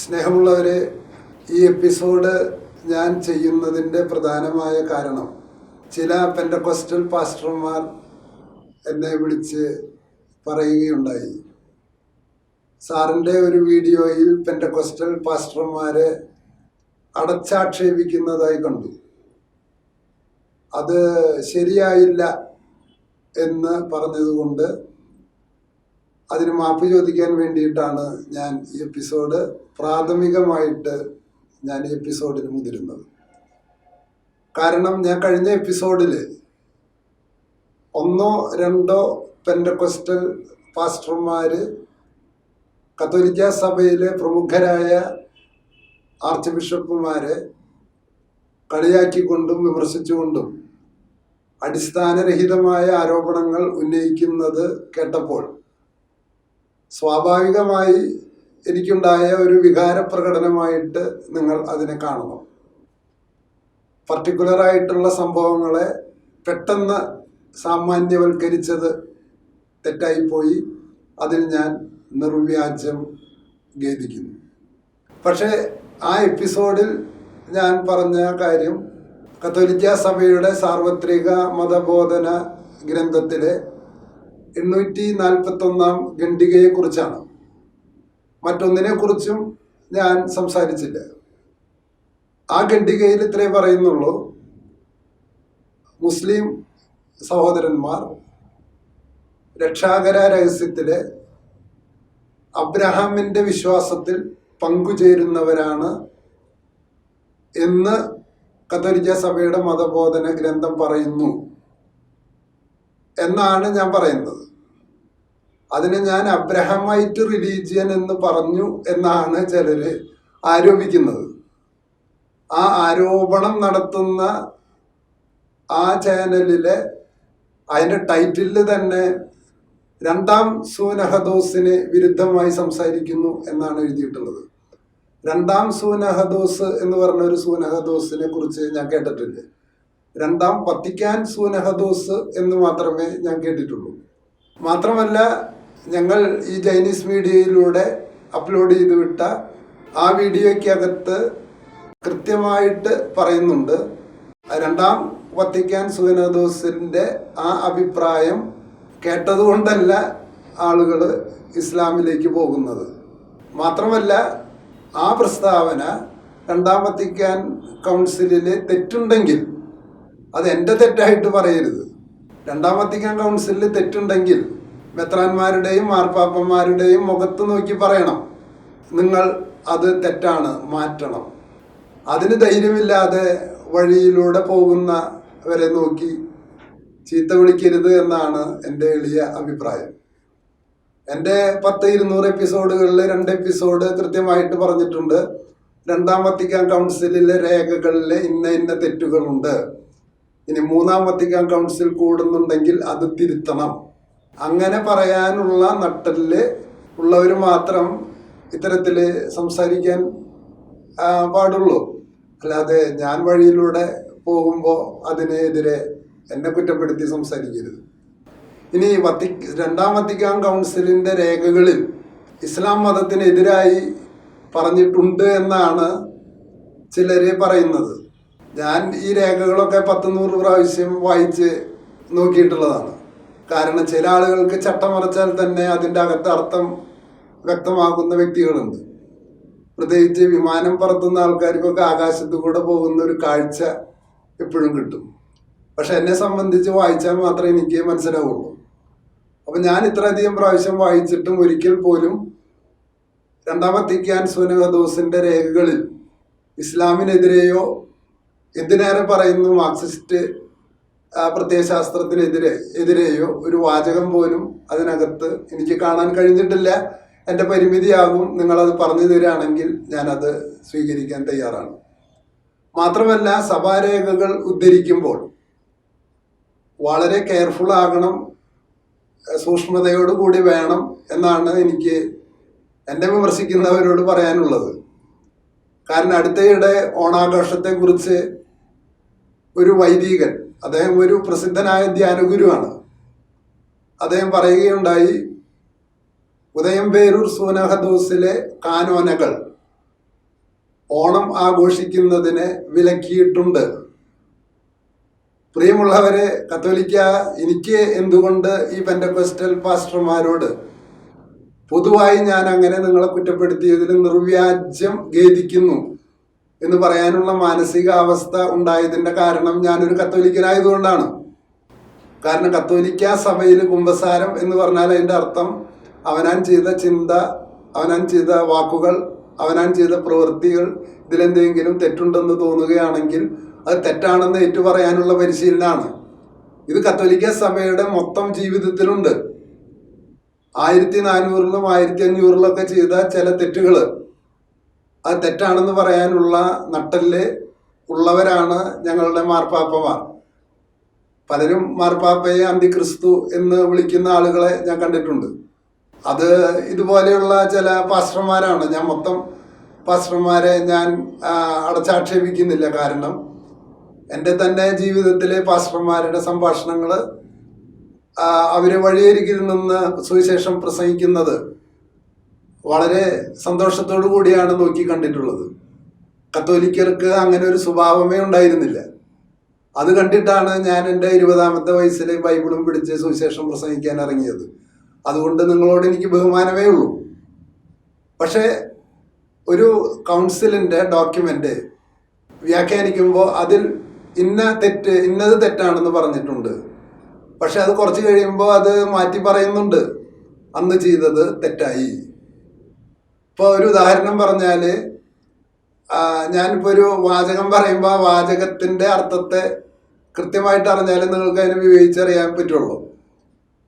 സ്നേഹമുള്ളവരെ ഈ എപ്പിസോഡ് ഞാൻ ചെയ്യുന്നതിന്റെ പ്രധാനമായ കാരണം ചില പെൻഡക്കോസ്റ്റൽ പാസ്റ്റർമാർ എന്നെ വിളിച്ച് പറയുകയുണ്ടായി. സാറിന്റെ ഒരു വീഡിയോയിൽ പെൻഡക്കോസ്റ്റൽ പാസ്റ്റർമാരെ അടച്ചാക്ഷേപിക്കുന്നതായി കണ്ടു. അത് ശരിയായില്ല എന്ന് പറഞ്ഞതുകൊണ്ട് അതിന് മാപ്പ് ചോദിക്കാൻ വേണ്ടിയിട്ടാണ് ഞാൻ ഈ എപ്പിസോഡ് പ്രാഥമികമായിട്ട് ഞാൻ ഈ എപ്പിസോഡിന് മുതിരുന്നത്. കാരണം ഞാൻ കഴിഞ്ഞ എപ്പിസോഡിൽ ഒന്നോ രണ്ടോ പെൻഡക്കൊസ്റ്റൽ പാസ്റ്റർമാർ കത്തോലിക്ക സഭയിലെ പ്രമുഖരായ ആർച്ച് ബിഷപ്പുമാരെ കളിയാക്കിക്കൊണ്ടും വിമർശിച്ചുകൊണ്ടും അടിസ്ഥാനരഹിതമായ ആരോപണങ്ങൾ ഉന്നയിക്കുന്നത് കേട്ടപ്പോൾ സ്വാഭാവികമായി എനിക്കുണ്ടായ ഒരു വികാര പ്രകടനമായിട്ട് നിങ്ങൾ അതിനെ കാണണം പർട്ടിക്കുലറായിട്ടുള്ള സംഭവങ്ങളെ പെട്ടെന്ന് സാമാന്യവൽക്കരിച്ചത് തെറ്റായിപ്പോയി. അതിൽ ഞാൻ നിർവ്യാജം ഖേദിക്കുന്നു. പക്ഷേ ആ എപ്പിസോഡിൽ ഞാൻ പറഞ്ഞ കാര്യം കത്തോലിക്ക സഭയുടെ സാർവത്രിക മതബോധന ഗ്രന്ഥത്തിലെ എണ്ണൂറ്റി നാൽപ്പത്തൊന്നാം മറ്റൊന്നിനെ കുറിച്ചും ഞാൻ സംസാരിച്ചില്ല. ആ ഖണ്ഡികയിൽ ഇത്രേ പറയുന്നുള്ളൂ. മുസ്ലിം സഹോദരന്മാർ രക്ഷാകര രഹസ്യത്തിലെ അബ്രഹാമിന്റെ വിശ്വാസത്തിൽ പങ്കുചേരുന്നവരാണ് എന്ന് കത്തോലിക്ക സഭയുടെ മതബോധന ഗ്രന്ഥം പറയുന്നു എന്നാണ് ഞാൻ പറയുന്നത്. അതിന് ഞാൻ അബ്രഹമൈറ്റ് റിലീജിയൻ എന്ന് പറഞ്ഞു എന്നാണ് ചിലർ ആരോപിക്കുന്നത്. ആ ആരോപണം നടത്തുന്ന ആ ചാനലിലെ അതിന്റെ ടൈറ്റിലിൽ തന്നെ രണ്ടാം സൂനഹദോസിന് വിരുദ്ധമായി സംസാരിക്കുന്നു എന്നാണ് എഴുതിയിട്ടുള്ളത്. രണ്ടാം സൂനഹദോസ് എന്ന് പറഞ്ഞ ഒരു സൂനഹദോസിനെ കുറിച്ച് ഞാൻ കേട്ടിട്ടില്ല രണ്ടാം പത്തിക്കാൻ സൂനഹദോസ് എന്ന് മാത്രമേ ഞാൻ കേട്ടിട്ടുള്ളൂ. മാത്രമല്ല ഞങ്ങൾ ഈ ചൈനീസ് മീഡിയയിലൂടെ അപ്ലോഡ് ചെയ്ത് വിട്ട ആ വീഡിയോയ്ക്കകത്ത് കൃത്യമായിട്ട് പറയുന്നുണ്ട്. രണ്ടാം വത്തിക്കാൻ സൂനഹദോസിന്റെ ആ അഭിപ്രായം കേട്ടതുകൊണ്ടല്ല ആളുകൾ ഇസ്ലാമിലേക്ക് പോകുന്നത്. മാത്രമല്ല ആ പ്രസ്താവന രണ്ടാം വത്തിക്കാൻ കൗൺസിലിൽ തെറ്റുണ്ടെങ്കിൽ അത് എന്റെ തെറ്റായിട്ട് പറയരുത്. രണ്ടാം വത്തിക്കാൻ കൗൺസിലിൽ തെറ്റുണ്ടെങ്കിൽ മെത്രാന്മാരുടെയും മാർപ്പാപ്പന്മാരുടെയും മുഖത്ത് നോക്കി പറയണം. നിങ്ങൾ അത് തെറ്റാണ് മാറ്റണം. അതിന് ധൈര്യമില്ലാതെ വഴിയിലൂടെ പോകുന്നവരെ നോക്കി ചീത്ത വിളിക്കരുത് എന്നാണ് എന്റെ എളിയ അഭിപ്രായം. എന്റെ പത്ത് ഇരുന്നൂറ് എപ്പിസോഡുകളിൽ രണ്ട് എപ്പിസോഡ് കൃത്യമായിട്ട് പറഞ്ഞിട്ടുണ്ട്. രണ്ടാം വത്തിക്കാൻ കൗൺസിലിലെ രേഖകളിൽ ഇന്ന ഇന്ന തെറ്റുകളുണ്ട്. ഇനി മൂന്നാം വത്തിക്കാൻ കൗൺസിൽ കൂടുന്നുണ്ടെങ്കിൽ അത് തിരുത്തണം. അങ്ങനെ പറയാനുള്ള നട്ടൽ ഉള്ളവർ മാത്രം ഇത്തരത്തിൽ സംസാരിക്കാൻ പാടുള്ളൂ. അല്ലാതെ ഞാൻ വഴിയിലൂടെ പോകുമ്പോൾ അതിനെതിരെ എന്നെ കുറ്റപ്പെടുത്തി സംസാരിക്കരുത്. ഇനി വത്തി രണ്ടാം വത്തിക്കാൻ കൗൺസിലിന്റെ രേഖകളിൽ ഇസ്ലാം മതത്തിനെതിരായി പറഞ്ഞിട്ടുണ്ട് എന്നാണ് ചിലര് പറയുന്നത്. ഞാൻ ഈ രേഖകളൊക്കെ പത്ത് നൂറ് പ്രാവശ്യം വായിച്ച് നോക്കിയിട്ടുള്ളതാണ്. കാരണം ചില ആളുകൾക്ക് ചട്ടം മറച്ചാൽ തന്നെ അതിന്റെ അകത്ത് അർത്ഥം വ്യക്തമാകുന്ന വ്യക്തികളുണ്ട്. പ്രത്യേകിച്ച് വിമാനം പറത്തുന്ന ആൾക്കാർക്കൊക്കെ ആകാശത്ത് കൂടെ പോകുന്ന ഒരു കാഴ്ച എപ്പോഴും കിട്ടും. പക്ഷെ എന്നെ സംബന്ധിച്ച് വായിച്ചാൽ മാത്രമേ എനിക്ക് മനസ്സിലാവുള്ളൂ. അപ്പം ഞാൻ ഇത്രയധികം പ്രാവശ്യം വായിച്ചിട്ടും ഒരിക്കൽ പോലും രണ്ടാമത്തിക്കാൻ സുനഹദോസിന്റെ രേഖകളിൽ ഇസ്ലാമിനെതിരെയോ എന്തിനേറെ പറയുന്നു മാർക്സിസ്റ്റ് പ്രത്യയശാസ്ത്രത്തിനെതിരെ എതിരെയോ ഒരു വാചകം പോലും അതിനകത്ത് എനിക്ക് കാണാൻ കഴിഞ്ഞിട്ടില്ല. എന്റെ പരിമിതിയാകും നിങ്ങളത് പറഞ്ഞു തരികയാണെങ്കിൽ ഞാനത് സ്വീകരിക്കാൻ തയ്യാറാണ്. മാത്രമല്ല സഭാരേഖകൾ ഉദ്ധരിക്കുമ്പോൾ വളരെ കെയർഫുൾ ആകണം സൂക്ഷ്മതയോടുകൂടി വേണം എന്നാണ് എനിക്ക് എന്നെ വിമർശിക്കുന്നവരോട് പറയാനുള്ളത്. കാരണം അടുത്തയിടെ ഓണാഘോഷത്തെക്കുറിച്ച് ഒരു വൈദികൻ അദ്ദേഹം ഒരു പ്രസിദ്ധനായ ധ്യാനഗുരുവാണ്. അദ്ദേഹം പറയുകയുണ്ടായി ഉദയംപേരൂർ സൂനഹദോസിലെ കാനോനകൾ ഓണം ആഘോഷിക്കുന്നതിനെ വിലക്കിയിട്ടുണ്ട്. പ്രിയമുള്ളവരെ കത്തോലിക്ക എനിക്ക് എന്തുകൊണ്ട് ഈ പെൻഡക്വസ്റ്റൽ പാസ്റ്റർമാരോട് പൊതുവായി ഞാൻ അങ്ങനെ നിങ്ങളെ കുറ്റപ്പെടുത്തിയതിൽ നിർവ്യാജ്യം ഖേദിക്കുന്നു? എന്ന് പറയാനുള്ള മാനസികാവസ്ഥ ഉണ്ടായതിന്റെ കാരണം ഞാനൊരു കത്തോലിക്കനായതുകൊണ്ടാണ്. കാരണം കത്തോലിക്ക സഭയിൽ കുംഭസാരം എന്ന് പറഞ്ഞാൽ അതിന്റെ അർത്ഥം അവനാൻ ചെയ്ത ചിന്ത അവനാൻ ചെയ്ത വാക്കുകൾ അവനാൻ ചെയ്ത പ്രവൃത്തികൾ ഇതിലെന്തെങ്കിലും തെറ്റുണ്ടെന്ന് തോന്നുകയാണെങ്കിൽ അത് തെറ്റാണെന്ന് ഏറ്റു പറയാനുള്ള പരിശീലനമാണ് ഇത് കത്തോലിക്ക സഭയുടെ മൊത്തം ജീവിതത്തിലുണ്ട്. ആയിരത്തി നാനൂറിലും ആയിരത്തി അഞ്ഞൂറിലൊക്കെ ചെയ്ത ചില തെറ്റുകൾ അത് തെറ്റാണെന്ന് പറയാനുള്ള നട്ടൽ ഉള്ളവരാണ് ഞങ്ങളുടെ മാർപ്പാപ്പമാർ. പലരും മാർപ്പാപ്പയെ അന്തിക്രിസ്തു എന്ന് വിളിക്കുന്ന ആളുകളെ ഞാൻ കണ്ടിട്ടുണ്ട്. അത് ഇതുപോലെയുള്ള ചില പാസ്റ്റർമാരാണ്. ഞാൻ മൊത്തം പാസ്റ്റർമാരെ ഞാൻ അടച്ചാക്ഷേപിക്കുന്നില്ല കാരണം എന്റെ തന്നെ ജീവിതത്തിലെ പാസ്റ്റർമാരുടെ സംഭാഷണങ്ങൾ അവരെ വഴിയരികിൽ നിന്ന് സുവിശേഷം പ്രസംഗിക്കുന്നത് വളരെ സന്തോഷത്തോടു കൂടിയാണ് നോക്കി കണ്ടിട്ടുള്ളത്. കത്തോലിക്കർക്ക് അങ്ങനെ ഒരു സ്വഭാവമേ ഉണ്ടായിരുന്നില്ല. അത് കണ്ടിട്ടാണ് ഞാൻ എന്റെ ഇരുപതാമത്തെ വയസ്സിൽ ബൈബിളും പിടിച്ച് സുവിശേഷം പ്രസംഗിക്കാൻ ഇറങ്ങിയത്. അതുകൊണ്ട് നിങ്ങളോട് എനിക്ക് ബഹുമാനമേ ഉള്ളൂ. പക്ഷേ ഒരു കൗൺസിലിന്റെ ഡോക്യുമെന്റ് വ്യാഖ്യാനിക്കുമ്പോൾ അതിൽ ഇന്ന തെറ്റ് ഇന്നത് തെറ്റാണെന്ന് പറഞ്ഞിട്ടുണ്ട്. പക്ഷെ അത് കുറച്ച് കഴിയുമ്പോൾ അത് മാറ്റി പറയുന്നുണ്ട്. അന്ന് ചെയ്തത് തെറ്റായി. ഇപ്പോൾ ഒരു ഉദാഹരണം പറഞ്ഞാൽ ഞാനിപ്പോൾ ഒരു വാചകം പറയുമ്പോൾ ആ വാചകത്തിന്റെ അർത്ഥത്തെ കൃത്യമായിട്ട് അറിഞ്ഞാലേ നിങ്ങൾക്ക് അതിനെ വിവേചിച്ചറിയാൻ പറ്റുള്ളൂ.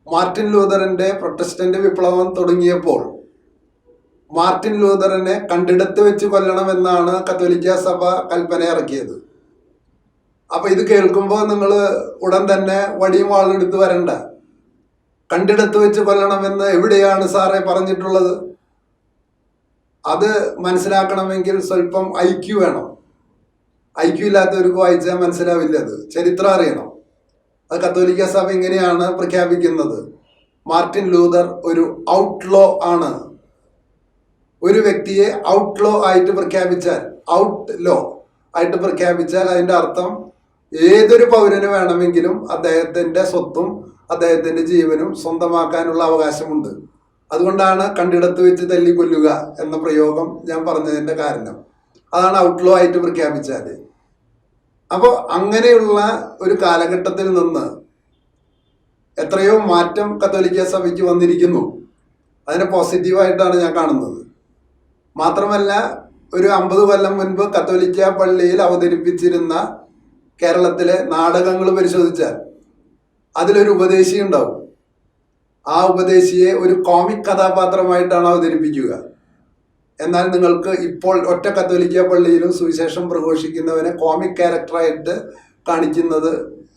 മാർട്ടിൻ ലൂതറിന്റെ പ്രൊട്ടസ്റ്റന്റ് വിപ്ലവം തുടങ്ങിയപ്പോൾ മാർട്ടിൻ ലൂതറിനെ കണ്ടിടത്ത് വെച്ച് കൊല്ലണമെന്നാണ് കത്തോലിക്ക സഭ കൽപ്പന ഇറക്കിയത്. അപ്പൊ ഇത് കേൾക്കുമ്പോൾ നിങ്ങൾ ഉടൻ തന്നെ വടിയും വാളെടുത്ത് വരണ്ട. കണ്ടിടത്ത് വെച്ച് കൊല്ലണമെന്ന് എവിടെയാണ് സാറേ പറഞ്ഞിട്ടുള്ളത്? അത് മനസ്സിലാക്കണമെങ്കിൽ സ്വല്പം ഐ ക്യു വേണം. ഐ ക്യു ഇല്ലാത്തവർക്ക് വായിച്ചാൽ മനസ്സിലാവില്ല അത്. ചരിത്രം അറിയണം. അത് കത്തോലിക്ക സഭ ഇങ്ങനെയാണ് പ്രഖ്യാപിക്കുന്നത്. മാർട്ടിൻ ലൂതർ ഒരു ഔട്ട്ലോ ആണ്. ഒരു വ്യക്തിയെ ഔട്ട്ലോ ആയിട്ട് പ്രഖ്യാപിച്ചാൽ ഔട്ട് ലോ ആയിട്ട് പ്രഖ്യാപിച്ചാൽ അതിന്റെ അർത്ഥം ഏതൊരു പൗരന് വേണമെങ്കിലും അദ്ദേഹത്തിന്റെ സ്വത്തും അദ്ദേഹത്തിന്റെ ജീവനും സ്വന്തമാക്കാനുള്ള അവകാശമുണ്ട്. അതുകൊണ്ടാണ് കണ്ടിടത്ത് വെച്ച് തല്ലി കൊല്ലുക എന്ന പ്രയോഗം ഞാൻ പറഞ്ഞതിന്റെ കാരണം. അതാണ് ഔട്ട്ലോ ആയിട്ട് പ്രഖ്യാപിച്ചാൽ അപ്പോൾ അങ്ങനെയുള്ള ഒരു കാലഘട്ടത്തിൽ നിന്ന് എത്രയോ മാറ്റം കത്തോലിക്ക സഭയ്ക്ക് വന്നിരിക്കുന്നു. അതിനെ പോസിറ്റീവായിട്ടാണ് ഞാൻ കാണുന്നത്. മാത്രമല്ല ഒരു അമ്പത് കൊല്ലം മുൻപ് കത്തോലിക്ക പള്ളിയിൽ അവതരിപ്പിച്ചിരുന്ന കേരളത്തിലെ നാടകങ്ങൾ പരിശോധിച്ചാൽ അതിലൊരു ഉപദേശി ഉണ്ടാവും ആ ഉപദേശിയെ ഒരു കോമിക് കഥാപാത്രമായിട്ടാണ് അവതരിപ്പിക്കുക. എന്നാൽ നിങ്ങൾക്ക് ഇപ്പോൾ ഒറ്റ കത്തോലിക്ക പള്ളിയിലും സുവിശേഷം പ്രഘോഷിക്കുന്നവനെ കോമിക് ക്യാരക്ടറായിട്ട് കാണിക്കുന്നത്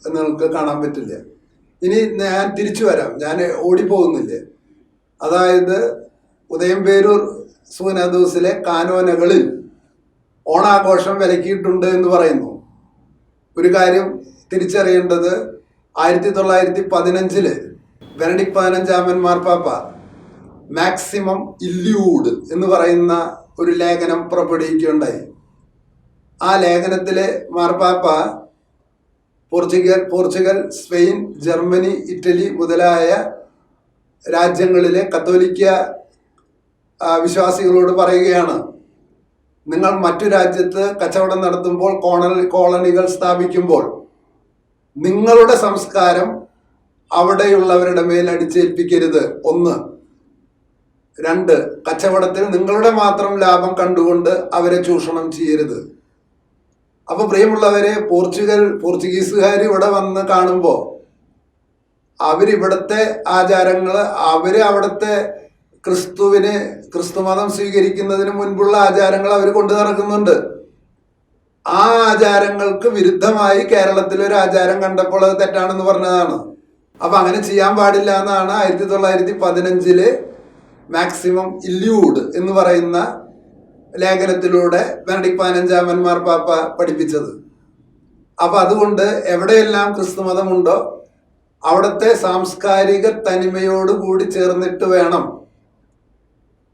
നിങ്ങൾക്ക് കാണാൻ പറ്റില്ല. ഇനി ഞാൻ തിരിച്ചു വരാം. ഞാൻ ഓടിപ്പോകുന്നില്ല. അതായത് ഉദയംപേരൂർ സൂനദൂസിലെ കാനോനകളിൽ ഓണാഘോഷം വിലക്കിയിട്ടുണ്ട് എന്ന് പറയുന്നു. ഒരു കാര്യം തിരിച്ചറിയേണ്ടത് ആയിരത്തി തൊള്ളായിരത്തി പതിനഞ്ചിൽ ബെനഡിക് പതിനഞ്ചാമൻ പാപ്പ മാക്സിമം ഇല്യൂഡ് എന്ന് പറയുന്ന ഒരു ലേഖനം പുറപ്പെടുവിക്കുകയുണ്ടായി. ആ ലേഖനത്തിലെ മാർപ്പാപ്പ Portugal Portugal Spain Germany Italy മുതലായ രാജ്യങ്ങളിലെ കത്തോലിക്ക വിശ്വാസികളോട് പറയുകയാണ് നിങ്ങൾ മറ്റു രാജ്യത്ത് കച്ചവടം നടത്തുമ്പോൾ കോളനി കോളനികൾ സ്ഥാപിക്കുമ്പോൾ നിങ്ങളുടെ സംസ്കാരം അവിടെയുള്ളവരുടെ മേൽ അടിച്ചേൽപ്പിക്കരുത്. ഒന്ന്. രണ്ട്. കച്ചവടത്തിൽ നിങ്ങളുടെ മാത്രം ലാഭം കണ്ടുകൊണ്ട് അവരെ ചൂഷണം ചെയ്യരുത്. അപ്പൊ പ്രിയമുള്ളവരെ പോർച്ചുഗൽ പോർച്ചുഗീസുകാർ ഇവിടെ വന്ന് കാണുമ്പോൾ അവരിവിടുത്തെ ആചാരങ്ങൾ അവർ അവിടുത്തെ ക്രിസ്തുവിന് ക്രിസ്തുമതം സ്വീകരിക്കുന്നതിന് മുൻപുള്ള ആചാരങ്ങൾ അവർ കൊണ്ടു നടക്കുന്നുണ്ട്. ആ ആചാരങ്ങൾക്ക് വിരുദ്ധമായി കേരളത്തിൽ ഒരു ആചാരം കണ്ടപ്പോൾ അത് തെറ്റാണെന്ന് പറഞ്ഞതാണ്. അപ്പൊ അങ്ങനെ ചെയ്യാൻ പാടില്ല എന്നാണ് ആയിരത്തി തൊള്ളായിരത്തി പതിനഞ്ചിൽ മാക്സിമം ഇല്യൂഡ് എന്ന് പറയുന്ന ലേഖനത്തിലൂടെ ബെനഡിക് പതിനഞ്ചാമന്മാർ പാപ്പ പഠിപ്പിച്ചത്. അപ്പൊ അതുകൊണ്ട് എവിടെയെല്ലാം ക്രിസ്തുമതമുണ്ടോ അവിടുത്തെ സാംസ്കാരിക തനിമയോട് കൂടി ചേർന്നിട്ട് വേണം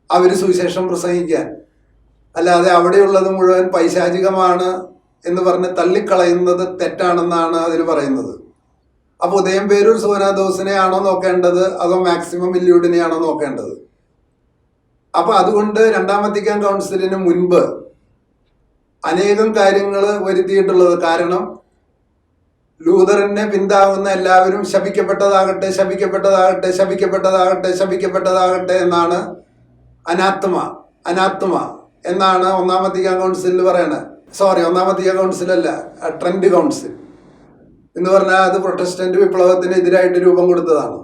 അവർ സുവിശേഷം പ്രസംഗിക്കാൻ. അല്ലാതെ അവിടെയുള്ളത് മുഴുവൻ പൈശാചികമാണ് എന്ന് പറഞ്ഞ് തള്ളിക്കളയുന്നത് തെറ്റാണെന്നാണ് അതിൽ പറയുന്നത്. അപ്പൊ ഉദയം പേരൂർ സോനാദോസിനെ ആണോ നോക്കേണ്ടത്? അതോ മാക്സിമം ഇല്യൂഡിനെയാണോ നോക്കേണ്ടത്? അപ്പൊ അതുകൊണ്ട് രണ്ടാം വത്തിക്കാൻ കൗൺസിലിന് മുൻപ് അനേകം കാര്യങ്ങൾ വരുത്തിയിട്ടുള്ളത് കാരണം ലൂതറിനെ പിന്താങ്ങുന്ന എല്ലാവരും ശപിക്കപ്പെട്ടതാകട്ടെ ശപിക്കപ്പെട്ടതാകട്ടെ ശപിക്കപ്പെട്ടതാകട്ടെ ശപിക്കപ്പെട്ടതാകട്ടെ എന്നാണ് അനാത്മ അനാത്മ എന്നാണ് ഒന്നാമത്തെ കൗൺസിലിൽ പറയണത്. സോറി ഒന്നാമത്തെ കൗൺസിലല്ല ട്രെൻഡ് കൗൺസിൽ. എന്ന് പറഞ്ഞാൽ അത് പ്രൊട്ടസ്റ്റന്റ് വിപ്ലവത്തിന് എതിരായിട്ട് രൂപം കൊടുത്തതാണ്.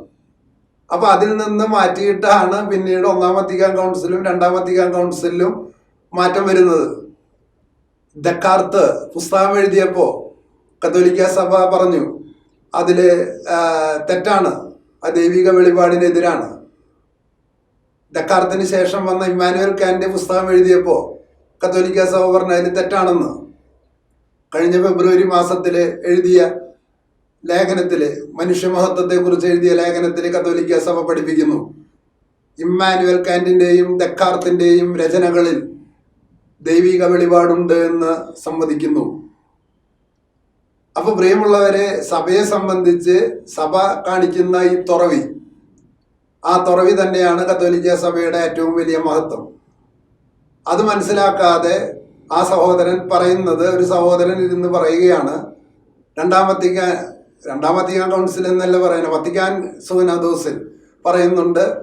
അപ്പൊ അതിൽ നിന്ന് മാറ്റിയിട്ടാണ് പിന്നീട് ഒന്നാം വത്തിക്കാൻ കൗൺസിലും രണ്ടാം വത്തിക്കാൻ കൗൺസിലും മാറ്റം വരുന്നത്. ദക്കാർത്ത് പുസ്തകം എഴുതിയപ്പോ കത്തോലിക്ക സഭ പറഞ്ഞു അതിൽ തെറ്റാണ്. ആ ദൈവിക വെളിപാടിനെതിരാണ്. ദക്കാർത്തിന് ശേഷം വന്ന ഇമ്മാനുവൽ കാന്റെ പുസ്തകം എഴുതിയപ്പോ കത്തോലിക്ക സഭ പറഞ്ഞു അതിന് തെറ്റാണെന്ന്. കഴിഞ്ഞ ഫെബ്രുവരി മാസത്തിൽ എഴുതിയ ലേഖനത്തിൽ മനുഷ്യമഹത്വത്തെ കുറിച്ച് എഴുതിയ ലേഖനത്തിൽ കത്തോലിക്ക സഭ പഠിപ്പിക്കുന്നു. ഇമ്മാനുവൽ കാന്റിന്റെയും ഡെക്കാർത്തിന്റെയും രചനകളിൽ ദൈവിക വെളിപാടുണ്ട് എന്ന് സമ്മതിക്കുന്നു. അപ്പൊ പ്രിയമുള്ളവരെ സഭയെ സംബന്ധിച്ച് സഭ കാണിക്കുന്ന ഈ തുറവി ആ തുറവി തന്നെയാണ് കത്തോലിക്ക സഭയുടെ ഏറ്റവും വലിയ മഹത്വം. അത് മനസ്സിലാക്കാതെ ആ സഹോദരൻ പറയുന്നത് ഒരു സഹോദരൻ ഇരുന്ന് പറയുകയാണ്. രണ്ടാം വത്തിക്കാൻ രണ്ടാം വത്തിക്കാൻ കൗൺസിൽ എന്നല്ല പറയുന്നത് വത്തിക്കാൻ സുഗനാദോസിൽ പറയുന്നുണ്ട്.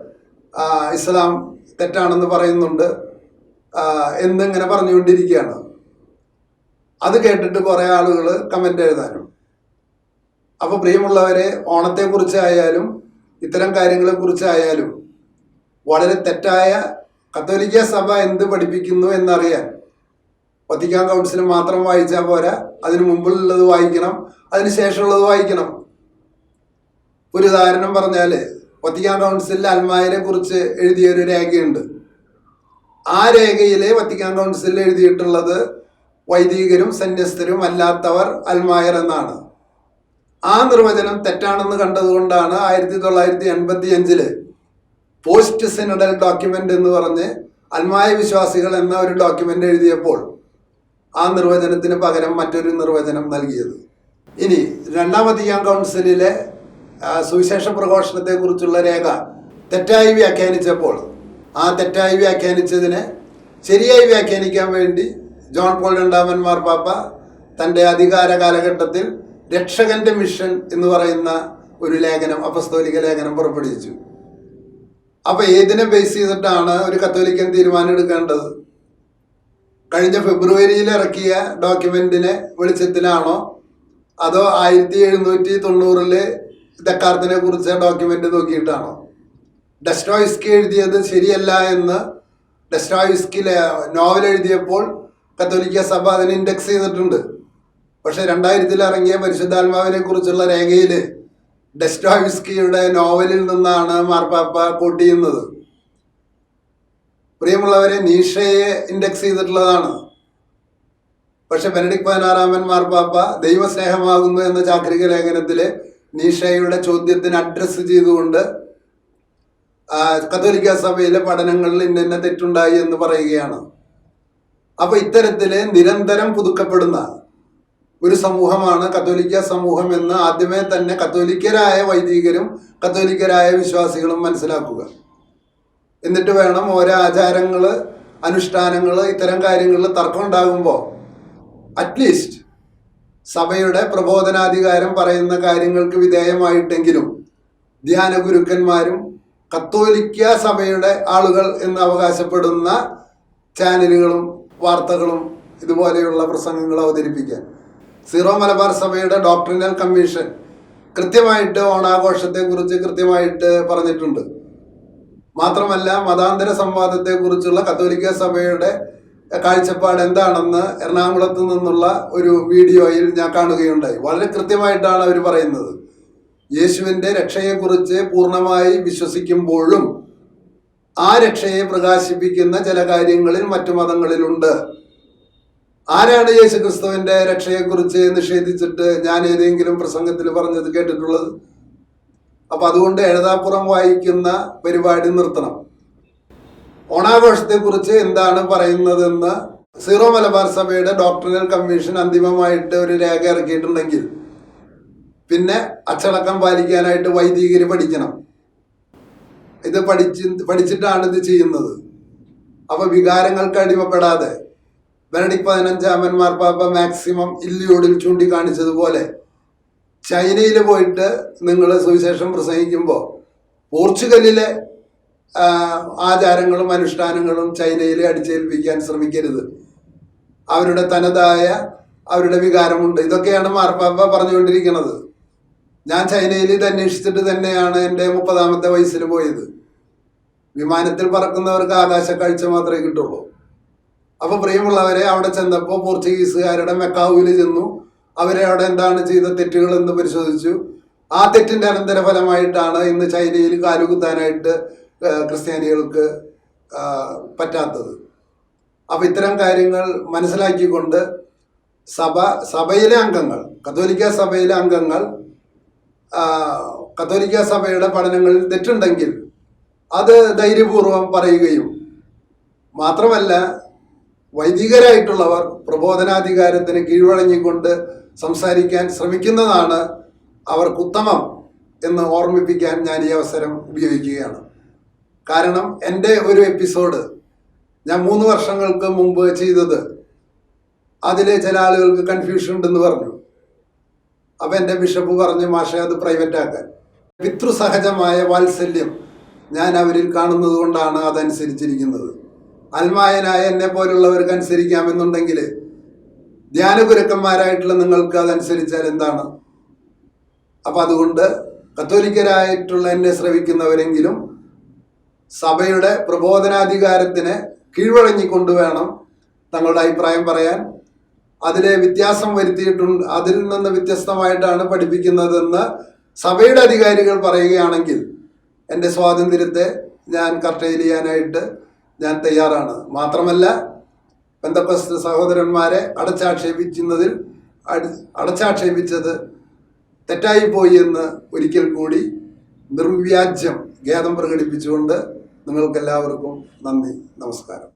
ഇസ്ലാം തെറ്റാണെന്ന് പറയുന്നുണ്ട്. എന്നിങ്ങനെ പറഞ്ഞുകൊണ്ടിരിക്കുകയാണ്. അത് കേട്ടിട്ട് കുറേ ആളുകൾ കമന്റ് എഴുതാനും. അപ്പോൾ പ്രിയമുള്ളവരെ ഓണത്തെ കുറിച്ചായാലും ഇത്തരം കാര്യങ്ങളെ കുറിച്ചായാലും വളരെ തെറ്റായ കത്തോലിക്ക സഭ എന്ത് പഠിപ്പിക്കുന്നു എന്നറിയാൻ വത്തിക്കാൻ കൗൺസിൽ മാത്രം വായിച്ചാൽ പോരാ. അതിനു മുമ്പിലുള്ളത് വായിക്കണം. അതിന് ശേഷമുള്ളത് വായിക്കണം. ഒരു ഉദാഹരണം പറഞ്ഞാൽ വത്തിക്കാൻ കൗൺസിലിൽ അൽമായരെ കുറിച്ച് എഴുതിയ ഒരു രേഖയുണ്ട്. ആ രേഖയിലെ വത്തിക്കാൻ കൗൺസിലിൽ എഴുതിയിട്ടുള്ളത് വൈദികരും സന്യസ്തരും അല്ലാത്തവർ അൽമായർ എന്നാണ്. ആ നിർവചനം തെറ്റാണെന്ന് കണ്ടതുകൊണ്ടാണ് ആയിരത്തി തൊള്ളായിരത്തി എൺപത്തി അഞ്ചിൽ പോസ്റ്റ് സിനഡൽ ഡോക്യുമെന്റ് എന്ന് പറഞ്ഞ് അൽമായ വിശ്വാസികൾ എന്ന ഒരു ഡോക്യുമെന്റ് എഴുതിയപ്പോൾ ആ നിർവചനത്തിന് പകരം മറ്റൊരു നിർവചനം നൽകിയത്. ഇനി രണ്ടാമതിയാം കൗൺസിലിലെ സുവിശേഷ പ്രഘോഷണത്തെ കുറിച്ചുള്ള രേഖ തെറ്റായി വ്യാഖ്യാനിച്ചപ്പോൾ ആ തെറ്റായി വ്യാഖ്യാനിച്ചതിനെ ശരിയായി വ്യാഖ്യാനിക്കാൻ വേണ്ടി ജോൺ പോൾ രണ്ടാമൻ മാർപ്പാപ്പ തന്റെ അധികാര കാലഘട്ടത്തിൽ രക്ഷകന്റെ മിഷൻ എന്ന് പറയുന്ന ഒരു ലേഖനം അപസ്തോലിക ലേഖനം പുറപ്പെടുവിച്ചു. അപ്പൊ ഏതിനെ ബേസ് ചെയ്തിട്ടാണ് ഒരു കത്തോലിക്കൻ തീരുമാനം എടുക്കേണ്ടത്? കഴിഞ്ഞ ഫെബ്രുവരിയിൽ ഇറക്കിയ ഡോക്യുമെന്റിനെ വെളിച്ചത്തിലാണോ? അതോ ആയിരത്തി എഴുന്നൂറ്റി തൊണ്ണൂറിൽ ദക്കാർത്തിനെ കുറിച്ച് ഡോക്യുമെന്റ് നോക്കിയിട്ടാണോ? ഡെസ്റ്റോയിസ്കി എഴുതിയത് ശരിയല്ല എന്ന് ഡെസ്റ്റോയിസ്കി നോവൽ എഴുതിയപ്പോൾ കത്തോലിക്ക സഭ അതിനെ ഇൻഡെക്സ് ചെയ്തിട്ടുണ്ട്. പക്ഷെ രണ്ടായിരത്തിൽ ഇറങ്ങിയ പരിശുദ്ധാത്മാവിനെ കുറിച്ചുള്ള രേഖയിൽ ഡെസ്റ്റോയിസ്കിയുടെ നോവലിൽ നിന്നാണ് മാർപ്പാപ്പ കോട്ട് ചെയ്യുന്നത്. പ്രിയമുള്ളവരെ നീഷയെ ഇൻഡെക്സ് ചെയ്തിട്ടുള്ളതാണ്. പക്ഷെ ബെനഡിക് പതിനാറാമൻ മാർപ്പാപ്പ ദൈവസ്നേഹമാകുന്നു എന്ന ചാക്രിക ലേഖനത്തിൽ നീഷയുടെ ചോദ്യത്തിന് അഡ്രസ്സ് ചെയ്തുകൊണ്ട് കത്തോലിക്ക സഭയിലെ പഠനങ്ങളിൽ ഇന്ന തെറ്റുണ്ടായി എന്ന് പറയുകയാണ്. അപ്പൊ ഇത്തരത്തിൽ നിരന്തരം പുതുക്കപ്പെടുന്ന ഒരു സമൂഹമാണ് കത്തോലിക്ക സമൂഹം എന്ന് ആദ്യമേ തന്നെ കത്തോലിക്കരായ വൈദികരും കത്തോലിക്കരായ വിശ്വാസികളും മനസ്സിലാക്കുക. എന്നിട്ട് വേണം ഓരോ ആചാരങ്ങൾ അനുഷ്ഠാനങ്ങൾ ഇത്തരം കാര്യങ്ങളിൽ തർക്കം ഉണ്ടാകുമ്പോൾ അറ്റ്ലീസ്റ്റ് സഭയുടെ പ്രബോധനാധികാരം പറയുന്ന കാര്യങ്ങൾക്ക് വിധേയമായിട്ടെങ്കിലും ധ്യാന ഗുരുക്കന്മാരും കത്തോലിക്ക സഭയുടെ ആളുകൾ എന്ന് അവകാശപ്പെടുന്ന ചാനലുകളും വാർത്തകളും ഇതുപോലെയുള്ള പ്രസംഗങ്ങൾ അവതരിപ്പിക്കാൻ. സീറോ മലബാർ സഭയുടെ ഡോക്ടറിനൽ കമ്മീഷൻ കൃത്യമായിട്ട് ഓണാഘോഷത്തെക്കുറിച്ച് കൃത്യമായിട്ട് പറഞ്ഞിട്ടുണ്ട്. മാത്രമല്ല മതാന്തര സംവാദത്തെ കുറിച്ചുള്ള കത്തോലിക്ക സഭയുടെ കാഴ്ചപ്പാട് എന്താണെന്ന് എറണാകുളത്ത് നിന്നുള്ള ഒരു വീഡിയോയിൽ ഞാൻ കാണുകയുണ്ടായി. വളരെ കൃത്യമായിട്ടാണ് അവർ പറയുന്നത്. യേശുവിന്റെ രക്ഷയെക്കുറിച്ച് പൂർണമായി വിശ്വസിക്കുമ്പോഴും ആ രക്ഷയെ പ്രകാശിപ്പിക്കുന്ന ചില കാര്യങ്ങളിൽ മറ്റു മതങ്ങളിലുണ്ട്. ആരാണ് യേശു ക്രിസ്തുവിന്റെ രക്ഷയെക്കുറിച്ച് നിഷേധിച്ചിട്ട് ഞാൻ ഏതെങ്കിലും പ്രസംഗത്തിൽ പറഞ്ഞത് കേട്ടിട്ടുള്ളത്? അപ്പൊ അതുകൊണ്ട് എഴുതാപ്പുറം വായിക്കുന്ന പരിപാടി നിർത്തണം. ഓണാഘോഷത്തെക്കുറിച്ച് എന്താണ് പറയുന്നതെന്ന് സീറോ മലബാർ സഭയുടെ ഡോക്ടറൽ കമ്മീഷൻ അന്തിമമായിട്ട് ഒരു രേഖ ഇറക്കിയിട്ടുണ്ടെങ്കിൽ പിന്നെ അച്ചടക്കം പാലിക്കാനായിട്ട് വൈദികർ പഠിക്കണം. ഇത് പഠിച്ച് പഠിച്ചിട്ടാണ് ഇത് ചെയ്യുന്നത്. അപ്പൊ വികാരങ്ങൾക്ക് അടിമപ്പെടാതെ ബെനഡിക് പതിനഞ്ചാമൻ പാപ്പ മാക്സിമം ഇല്ലിയോടിൽ ചൂണ്ടിക്കാണിച്ചതുപോലെ ചൈനയിൽ പോയിട്ട് നിങ്ങൾ സുവിശേഷം പ്രസംഗിക്കുമ്പോൾ പോർച്ചുഗലിലെ ആചാരങ്ങളും അനുഷ്ഠാനങ്ങളും ചൈനയിൽ അടിച്ചേൽപ്പിക്കാൻ ശ്രമിക്കരുത്. അവരുടെ തനതായ അവരുടെ വികാരമുണ്ട്. ഇതൊക്കെയാണ് മാർപ്പാപ്പ പറഞ്ഞുകൊണ്ടിരിക്കുന്നത് ഞാൻ ചൈനയിൽ ഇത് അന്വേഷിച്ചിട്ട് തന്നെയാണ് എന്റെ മുപ്പതാമത്തെ വയസ്സിൽ പോയത്. വിമാനത്തിൽ പറക്കുന്നവർക്ക് ആകാശ കാഴ്ച മാത്രമേ കിട്ടുള്ളൂ. അപ്പോൾ പ്രിയമുള്ളവരെ അവിടെ ചെന്നപ്പോൾ പോർച്ചുഗീസുകാരുടെ മെക്കാവുവിൽ ചെന്നു. അവരെ അവിടെ എന്താണ് ചെയ്ത തെറ്റുകൾ എന്ന് പരിശോധിച്ചു. ആ തെറ്റിന്റെ അനന്തരഫലമായിട്ടാണ് ഇന്ന് ചൈനയിൽ കാലുകുത്താനായിട്ട് ക്രിസ്ത്യാനികൾക്ക് പറ്റാത്തത്. അപ്പൊ ഇത്തരം കാര്യങ്ങൾ മനസ്സിലാക്കിക്കൊണ്ട് സഭ സഭയിലെ അംഗങ്ങൾ കത്തോലിക്ക സഭയിലെ അംഗങ്ങൾ കത്തോലിക്ക സഭയുടെ പഠനങ്ങളിൽ തെറ്റുണ്ടെങ്കിൽ അത് ധൈര്യപൂർവം പറയുകയും മാത്രമല്ല വൈദികരായിട്ടുള്ളവർ പ്രബോധനാധികാരത്തിന് കീഴ്വഴങ്ങിക്കൊണ്ട് സംസാരിക്കാൻ ശ്രമിക്കുന്നതാണ് അവർക്ക് ഉത്തമം എന്ന് ഓർമ്മിപ്പിക്കാൻ ഞാൻ ഈ അവസരം ഉപയോഗിക്കുകയാണ്. കാരണം എന്റെ ഒരു എപ്പിസോഡ് ഞാൻ മൂന്ന് വർഷങ്ങൾക്ക് മുമ്പ് ചെയ്തത് അതിലെ ചില ആളുകൾക്ക് കൺഫ്യൂഷൻ ഉണ്ടെന്ന് പറഞ്ഞു. അപ്പം എന്റെ ബിഷപ്പ് പറഞ്ഞു മാഷെ അത് പ്രൈവറ്റ് ആക്കാൻ. പിതൃസഹജമായ വാത്സല്യം ഞാൻ അവരിൽ കാണുന്നത് കൊണ്ടാണ് അതനുസരിച്ചിരിക്കുന്നത്. അൽമായനായ എന്നെ പോലുള്ളവർക്ക് അനുസരിക്കാമെന്നുണ്ടെങ്കിൽ ധ്യാനഗുരുക്കന്മാരായിട്ടുള്ള നിങ്ങൾക്ക് അതനുസരിച്ചാൽ എന്താണ്? അപ്പം അതുകൊണ്ട് കത്തോലിക്കരായിട്ടുള്ള എന്നെ ശ്രവിക്കുന്നവരെങ്കിലും സഭയുടെ പ്രബോധനാധികാരത്തിന് കീഴ്വഴങ്ങിക്കൊണ്ട് വേണം തങ്ങളുടെ അഭിപ്രായം പറയാൻ. അതിലെ വ്യത്യാസം വരുത്തിയിട്ടുണ്ട് അതിൽ നിന്ന് വ്യത്യസ്തമായിട്ടാണ് പഠിപ്പിക്കുന്നതെന്ന് സഭയുടെ അധികാരികൾ പറയുകയാണെങ്കിൽ എന്റെ സ്വാതന്ത്ര്യത്തെ ഞാൻ കർട്ടയിൽ ചെയ്യാനായിട്ട് ഞാൻ തയ്യാറാണ്. മാത്രമല്ല ബന്ധപ്പസ്ത സഹോദരന്മാരെ അടച്ചാക്ഷേപിക്കുന്നതിൽ അടി അടച്ചാക്ഷേപിച്ചത് തെറ്റായിപ്പോയി എന്ന് ഒരിക്കൽ കൂടി നിർവ്യാജ്യം ഖേദം പ്രകടിപ്പിച്ചുകൊണ്ട് നിങ്ങൾക്കെല്ലാവർക്കും നന്ദി നമസ്കാരം.